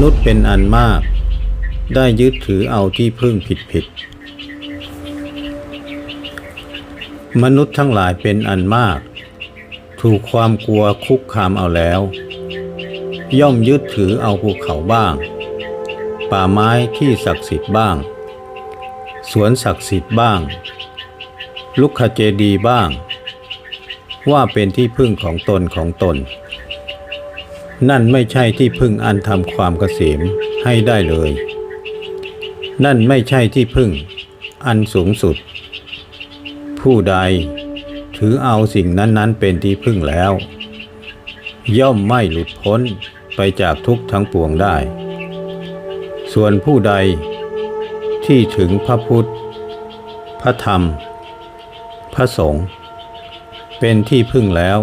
นุษย์เป็นอันมาก ได้ยึดถือเอาที่พึ่งผิดผิดๆมนุษย์ทั้งหลายเป็นอันมาก ถูกความกลัวคุกคามเอาแล้ว ย่อมยึดถือเอาภูเขาบ้าง ป่าไม้ที่ศักดิ์สิทธิ์บ้าง สวนศักดิ์สิทธิ์บ้าง ลุกขเจดีบ้าง ว่าเป็นที่พึ่งของตนของตน นั่นไม่ใช่ที่พึ่งอันทำความเกษมให้ได้เลย นั่นไม่ใช่ที่พึ่งอันสูงสุด ผู้ใดถือเอาสิ่งนั้นๆเป็นที่พึ่งแล้ว ย่อมไม่หลุดพ้นไปจากทุกข์ทั้งปวงได้ ส่วนผู้ใดที่ถึงพระพุทธ พระธรรม พระสงฆ์เป็นที่พึ่งแล้ว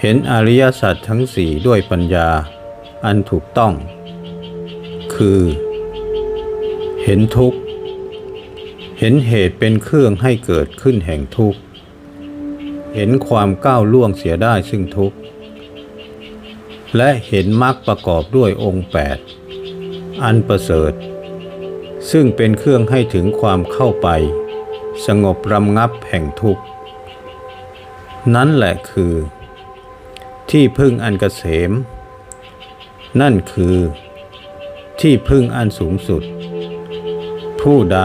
เห็นอริยสัจทั้งสี่ด้วยปัญญาอันถูกต้อง คือ เห็นทุกข์ เห็นเหตุเป็นเครื่องให้เกิดขึ้นแห่งทุกข์ เห็นความก้าวล่วงเสียได้ซึ่งทุกข์ และเห็นมรรคประกอบด้วยองค์แปดอันประเสริฐ ซึ่งเป็นเครื่องให้ถึงความเข้าไป สงบรำงับแห่งทุกข์ นั่นแหละคือ ที่พึ่งอันเกษม นั่นคือที่พึ่งอันสูงสุด ผู้ใด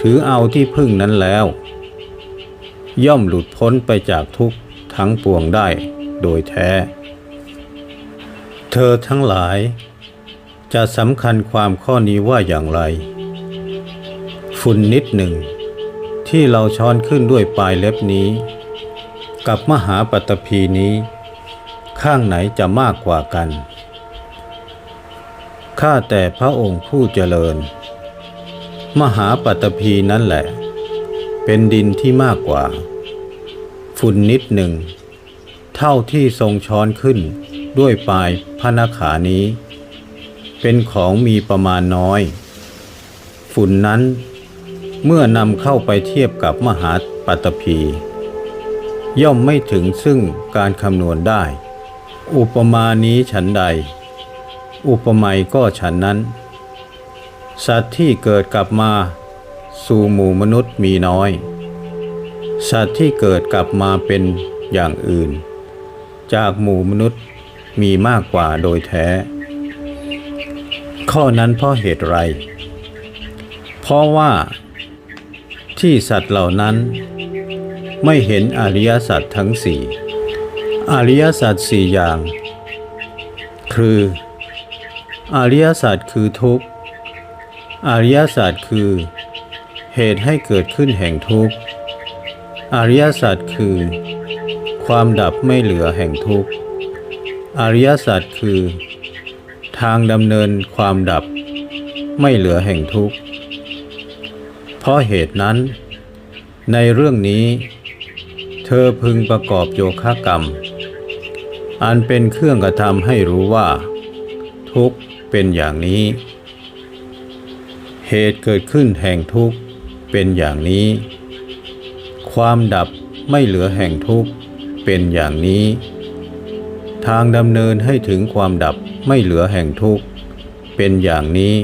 ถือเอาที่พึ่งนั้นแล้ว ย่อมหลุดพ้นไปจากทุกข์ทั้งปวงได้โดยแท้ เธอทั้งหลาย จะสำคัญความข้อนี้ว่าอย่างไร ฝุ่นนิดหนึ่ง ที่เราช้อนขึ้นด้วยปลายเล็บนี้ กับมหาปัตตภีนี้ ข้างไหนจะมากกว่ากัน ข้าแต่พระองค์ผู้เจริญ มหาปัตภีนั่นแหละ เป็นดินที่มากกว่า ฝุ่นนิดหนึ่ง เท่าที่ทรงช้อนขึ้นด้วยปลายพระนขานี้ เป็นของมีประมาณน้อย ฝุ่นนั้นเมื่อนำเข้าไปเทียบกับมหาปัตตภีย่อมไม่ถึงซึ่งการคำนวณได้ อุปมานี้ฉันใด อุปไมยก็ฉันนั้น สัตว์ที่เกิดกลับมาสู่หมู่มนุษย์มีน้อย สัตว์ที่เกิดกลับมาเป็นอย่างอื่น จากหมู่มนุษย์มีมากกว่าโดยแท้ ข้อนั้นเพราะเหตุไร เพราะว่า ที่สัตว์เหล่านั้น ไม่เห็นอริยสัจทั้งสี่ อริยสัจสี่อย่าง คือ อริยสัจคือทุกข์ อริยสัจคือ เหตุให้เกิดขึ้นแห่งทุกข์ อริยสัจคือ ความดับไม่เหลือแห่งทุกข์ อริยสัจคือ ทางดำเนินความดับไม่เหลือแห่งทุกข์ เพราะเหตุนั้น ในเรื่องนี้ เธอพึงประกอบโยคะกรรม อันเป็นเครื่องกระทำให้รู้ว่า ทุกข์เป็นอย่างนี้ เหตุเกิดขึ้นแห่งทุกข์เป็นอย่างนี้ ความดับไม่เหลือแห่งทุกข์เป็นอย่างนี้ ทางดำเนินให้ถึงความดับไม่เหลือแห่งทุกข์เป็นอย่างนี้